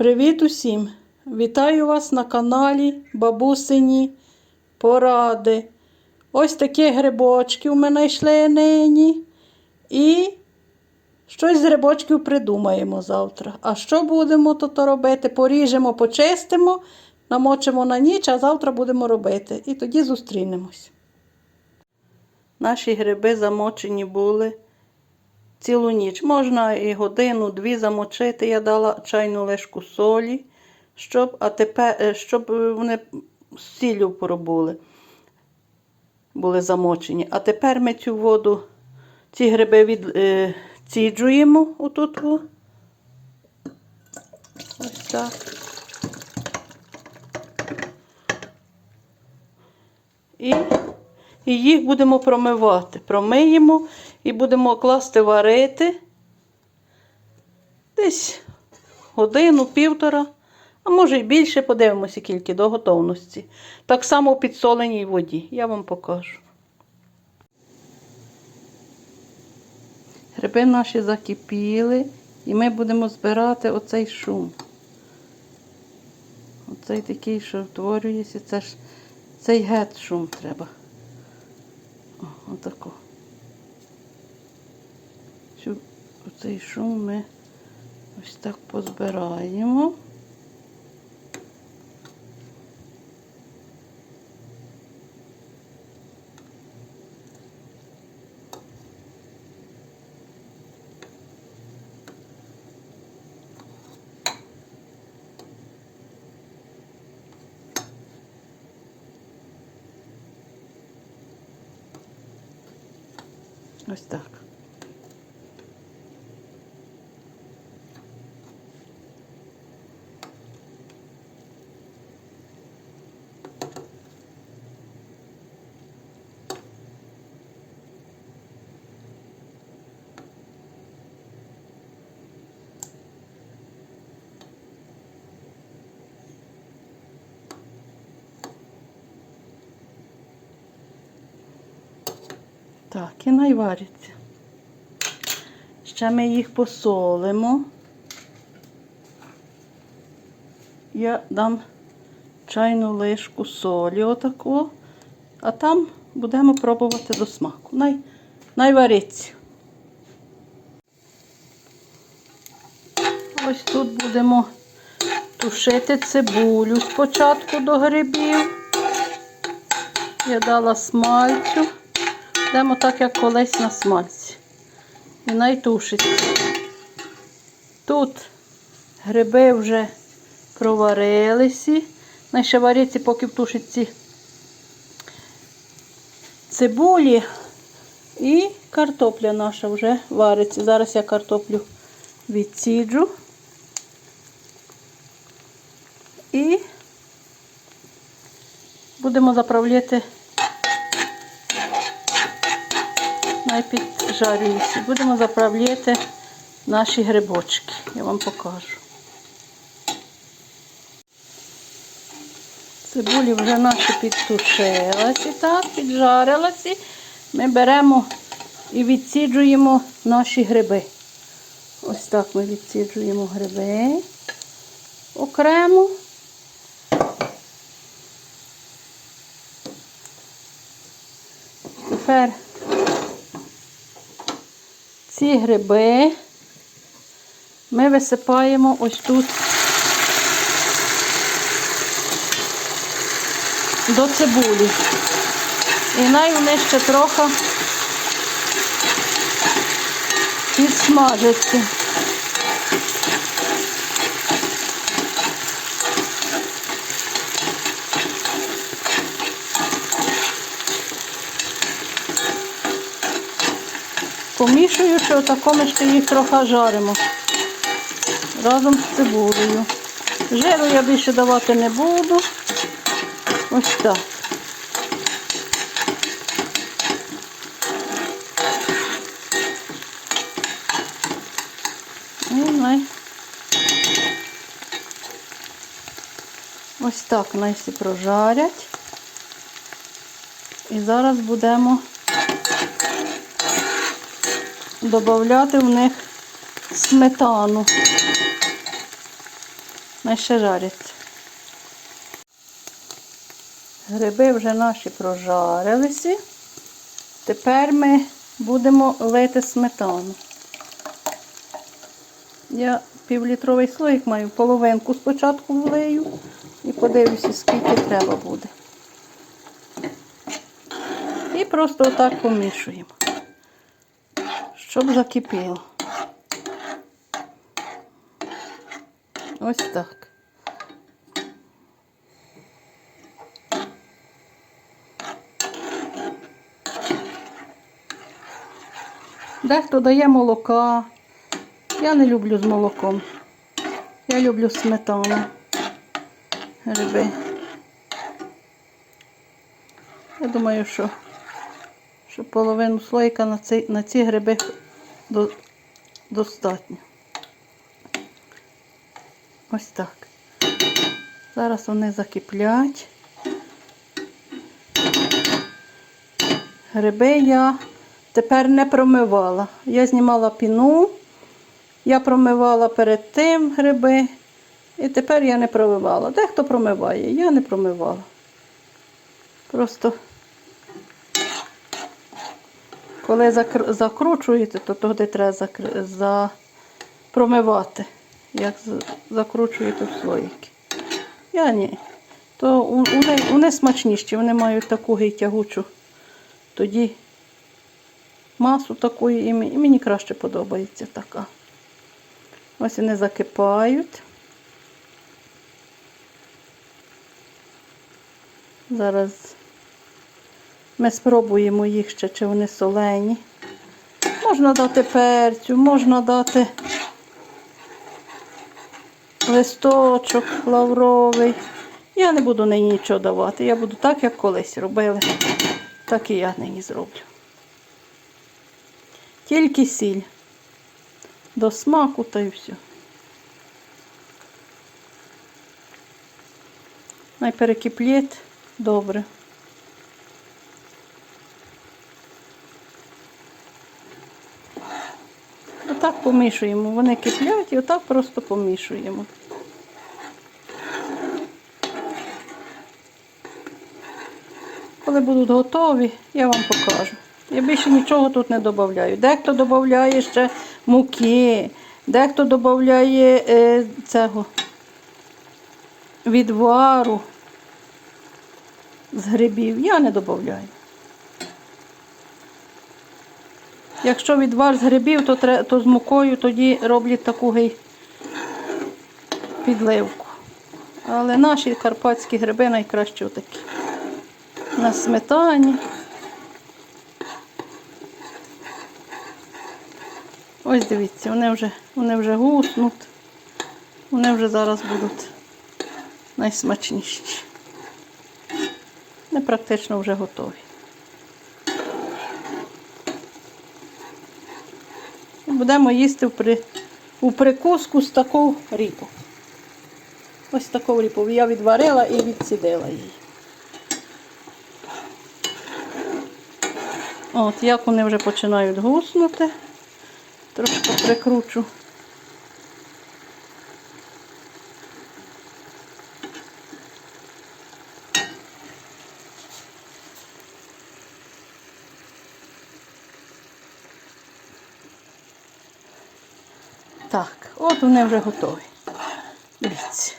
Привіт усім! Вітаю вас на каналі Бабусині Поради. Ось такі грибочки у мене йшли нині. І щось з грибочків придумаємо завтра. А що будемо тут робити? Поріжемо, почистимо, намочимо на ніч, а завтра будемо робити. І тоді зустрінемось. Наші гриби замочені були цілу ніч. Можна і годину-дві замочити. Я дала чайну лишку солі, щоб, а тепер, е, щоб вони сіллю пробули, були замочені. А тепер ми цю воду, ці гриби відціджуємо отут. Ось так. І і їх будемо промивати. Промиємо і будемо класти варити десь годину, півтора, а може й більше, подивимося скільки до готовності. Так само в підсоленій воді. Я вам покажу. Гриби наші закипіли, і ми будемо збирати оцей шум. Оцей такий, що утворюється, це ж цей гет шум треба. О, отако. Оцей шум ми ось так позбираємо. Ось так. Так, і найваряться. Ще ми їх посолимо. Я дам чайну лишку солі отаку, а там будемо пробувати до смаку. Най, найвариться. Ось тут будемо тушити цибулю спочатку до грибів. Я дала смальцю. Йдемо так, як колись на смальці. І найтушиться. Тут гриби вже проварилися. Най ще вариться, поки втушить ці цибулі. І картопля наша вже вариться. Зараз я картоплю відсіджу. І будемо заправляти найпіджарююся. Будемо заправляти наші грибочки. Я вам покажу. Цибулі вже наші підтушилася, так, піджарилася. Ми беремо і відсіджуємо наші гриби. Ось так ми відсіджуємо гриби окремо. Тепер ці гриби ми висипаємо ось тут до цибулі. І най вони ще трохи підсмажаться. Помішуючи, отако ми ще їх трохи жаримо разом з цибулею. Жиру я більше давати не буду. Ось так. Ось так найсі прожарять. І зараз будемо додати в них сметану. Най ще жаряться. Гриби вже наші прожарилися. Тепер ми будемо лити сметану. Я півлітровий слоїк маю, половинку спочатку влию і подивлюся, скільки треба буде. І просто отак помішуємо, щоб закипіло. Ось так. Дехто дає молока. Я не люблю з молоком. Я люблю сметану. Гриби. Я думаю, що, що половину слойка на ці, на ці гриби до, достатньо. Ось так. Зараз вони закиплять. Гриби я тепер не промивала. Я знімала піну, я промивала перед тим гриби, і тепер я не промивала. Дехто промиває, я не промивала. Просто коли закр- закручуєте, то тоді треба закр... за... промивати, як закручуєте в слоїки. Я ні. То вони, смачніші, вони мають таку гей тягучу. Тоді масу такої і мені краще подобається така. Ось вони закипають. Зараз ми спробуємо їх ще, чи вони солені. Можна дати перцю, можна дати листочок лавровий. Я не буду нині нічого давати. Я буду так, як колись робили. Так і я нині зроблю. Тільки сіль. До смаку та й все. Най перекиплять добре. Отак помішуємо. Вони киплять і отак просто помішуємо. Коли будуть готові, я вам покажу. Я більше нічого тут не додаю. Дехто додає ще муки, дехто додає е, цього відвару з грибів. Я не додаю. Якщо відвар з грибів, то, то з мукою тоді роблять таку гей підливку. Але наші карпатські гриби найкращі отакі. На сметані. Ось дивіться, вони вже, вони вже гуснуть. Вони вже зараз будуть найсмачніші. Вони практично вже готові. Будемо їсти в при, у прикуску з таку ріпу. Ось таку ріпу. Я відварила і відсідила її. От, як вони вже починають гуснути, трошки прикручу. Так, от вони вже готові. Дивіться.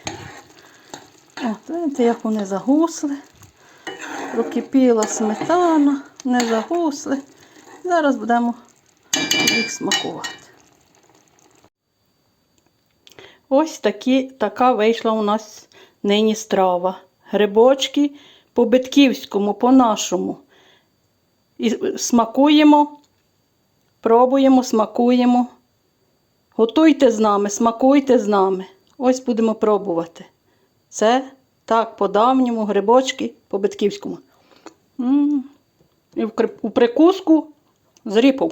От, видите, як вони загусли. Прокипіла сметана, не загусли. Зараз будемо їх смакувати. Ось такі, така вийшла у нас нині страва. Грибочки по битківському, по-нашому. І смакуємо, пробуємо, смакуємо. Готуйте з нами, смакуйте з нами. Ось будемо пробувати. Це так, по-давньому, грибочки по битківському. М. І в у прикуску з ріпом.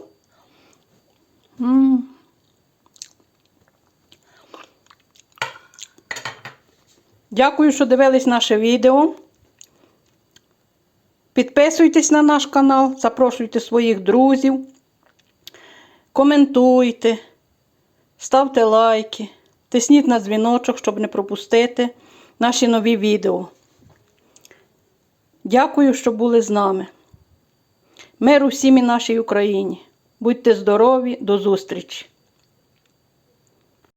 Дякую, що дивились наше відео. Підписуйтесь на наш канал, запрошуйте своїх друзів, коментуйте, ставте лайки. Тисніть на дзвіночок, щоб не пропустити наші нові відео. Дякую, що були з нами. Миру всім і нашій Україні. Будьте здорові, до зустрічі!